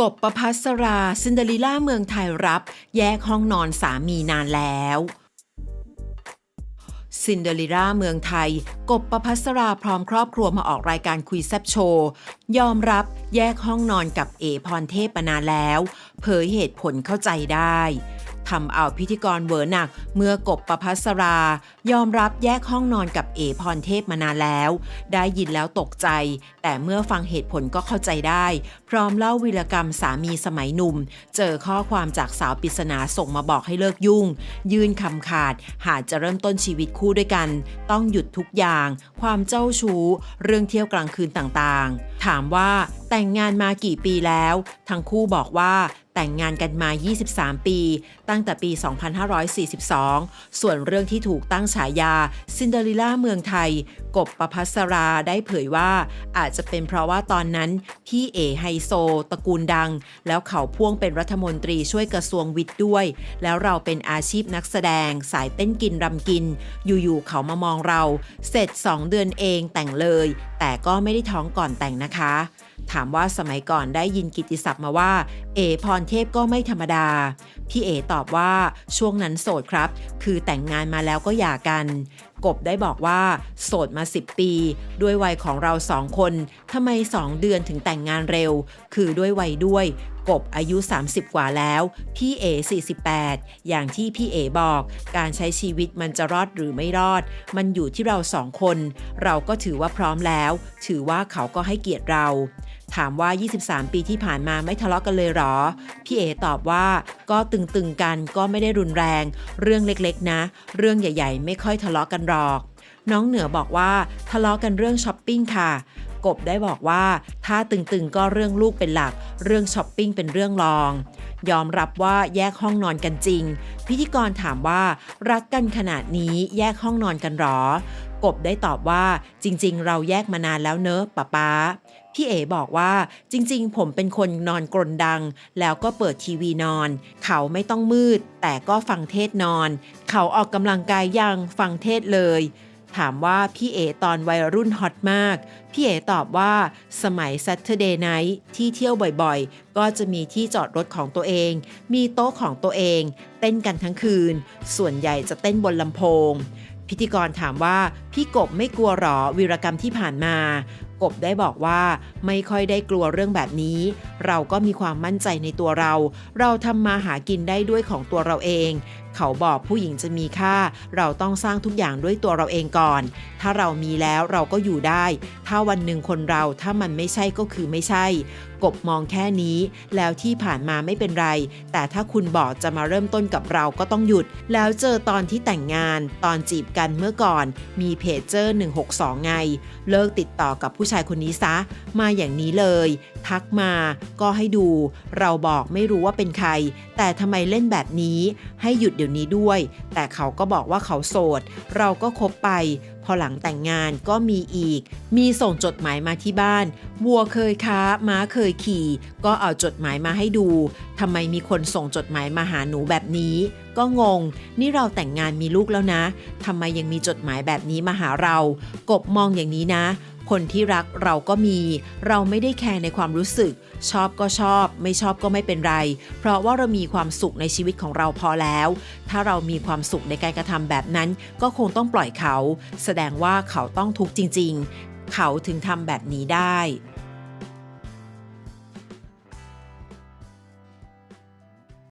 กบประพัสราซินเดอเรลล่าเมืองไทยรับ แยกห้องนอนสามีนานแล้วซินเดอเรลล่าเมืองไทย กบประพัสราพร้อมครอบครัวมาออกรายการคุยแซบโชว์ยอมรับแยกห้องนอนกับเอพรเทพมานานแล้ว เผยเหตุผลเข้าใจได้ ทำเอาพิธีกรเวอร์หนัก เมื่อกบประพัสรา ยอมรับแยกห้องนอนกับเอพรเทพมานานแล้ว ได้ยินแล้วตกใจ แต่เมื่อฟังเหตุผลก็เข้าใจได้ พร้อมเล่าวีรกรรมสามีสมัยหนุ่ม เจอข้อความจากสาวปริศนาส่งมาบอกให้เลิกยุ่ง ยื่นคำขาด หากจะเริ่มต้นชีวิตคู่ด้วยกัน ต้องหยุดทุกอย่าง ความเจ้าชู้ เรื่องเที่ยวกลางคืนต่างๆ ถามว่าแต่งงานมากี่ปีแล้ว ทั้งคู่บอกว่าแต่งงานกันมา 23 ปี ตั้งแต่ปี 2542 ส่วนเรื่องที่ถูกตั้งฉายาซินเดอเรลล่าเมืองไทย กบประพัสราได้เผยว่า อาจจะเป็นเพราะว่าตอนนั้นพี่เอไฮโซตระกูลดัง แล้วเขาพ่วงเป็นรัฐมนตรีช่วยกระทรวงวิทย์ด้วย แล้วเราเป็นอาชีพนักแสดง สายเต้นกินรำกิน อยู่ๆเขามามองเรา เสร็จ 2 เดือนเองแต่งเลย แต่ก็ไม่ได้ท้องก่อนแต่งนะคะ ถามว่าสมัยก่อนได้ยินกิติศัพท์มาว่า เอพรเทพก็ไม่ธรรมดา พี่เอตอบว่าช่วงนั้นโสดครับ คือแต่งงานมาแล้วก็หย่ากัน กบได้บอกว่า โสดมา 10 ปี ด้วยวัยของเราสองคนทำไม2เดือนถึงแต่งงานเร็ว คือด้วยวัยด้วย กบอายุ 30 กว่าแล้ว พี่เอ 48 อย่างที่พี่เอบอก การใช้ชีวิตมันจะรอดหรือไม่รอด มันอยู่ที่เราสองคน เราก็ถือว่าพร้อมแล้ว ถือว่าเขาก็ให้เกียรติเรา ถามว่า 23 ปีที่ผ่านมาไม่ทะเลาะกันเลยหรอ พี่เอตอบว่าก็ตึงๆกันก็ไม่ได้รุนแรง เรื่องเล็กๆนะ เรื่องใหญ่ ๆ ไม่ค่อยทะเลาะกันหรอกน้องเหนือบอกว่าทะเลาะกันเรื่องช้อปปิ้งค่ะ กบได้บอกว่า ถ้าตึงๆก็เรื่องลูกเป็นหลัก เรื่องช้อปปิ้งเป็นเรื่องรอง ยอมรับว่าแยกห้องนอนกันจริง พิธีกรถามว่ารักกันขนาดนี้แยกห้องนอนกันหรอ กบได้ตอบว่าจริงๆ เราแยกมานานแล้วเนอะป้าป๊าพี่เอ๋บอกว่าจริงๆ ผมเป็นคนนอนกรนดัง แล้วก็เปิดทีวีนอน เขาไม่ต้องมืด แต่ก็ฟังเทศนอน เขาออกกำลังกายยังฟังเทศเลย ถามว่าพี่เอตอนวัยรุ่นฮอตมาก พี่เอตอบว่าสมัย Saturday Night ที่เที่ยวบ่อยๆ ก็จะมีที่จอดรถของตัวเอง มีโต๊ะของตัวเอง เต้นกันทั้งคืน ส่วนใหญ่จะเต้นบนลำโพง พิธีกรถามว่าพี่กบไม่กลัวหรอวีรกรรมที่ผ่านมากบได้บอกว่าไม่ค่อยได้กลัวเรื่องแบบนี้ เราก็มีความมั่นใจในตัวเรา เราทำมาหากินได้ด้วยของตัวเราเองเขาบอกผู้หญิงจะมีค่า เราต้องสร้างทุกอย่างด้วยตัวเราเองก่อน ถ้าเรามีแล้วเราก็อยู่ได้ ถ้าวันหนึ่งคนเราถ้ามันไม่ใช่ก็คือไม่ใช่ กบมองแค่นี้ แล้วที่ผ่านมาไม่เป็นไร แต่ถ้าคุณบอกจะมาเริ่มต้นกับเราก็ต้องหยุด แล้วเจอตอนที่แต่งงาน ตอนจีบกันเมื่อก่อน มีเพจเจอร์162 ไง เลิกติดต่อกับผู้ชายคนนี้ซะ มาอย่างนี้เลย ทักมาก็ให้ดู เราบอกไม่รู้ว่าเป็นใคร แต่ทำไมเล่นแบบนี้ ให้หยุดเดี๋ยวนี้ด้วย แต่เขาก็บอกว่าเขาโสด เราก็คบไป พอหลังแต่งงานก็มีอีก มีส่งจดหมายมาที่บ้าน วัวเคยค้า ม้าเคยขี่ ก็เอาจดหมายมาให้ดูทำไมมีคนส่งจดหมายมาหาหนูแบบนี้ ก็งง นี่เราแต่งงานมีลูกแล้วนะทำไมยังมีจดหมายแบบนี้มาหาเรา กบมองอย่างนี้นะ คนที่รักเราก็มี เราไม่ได้แคร์ในความรู้สึก ชอบก็ชอบ ไม่ชอบก็ไม่เป็นไร เพราะว่าเรามีความสุขในชีวิตของเราพอแล้ว ถ้าเรามีความสุขในการกระทำแบบนั้น ก็คงต้องปล่อยเขา แสดงว่าเขาต้องทุกข์จริง ๆ เขาถึงทำแบบนี้ได้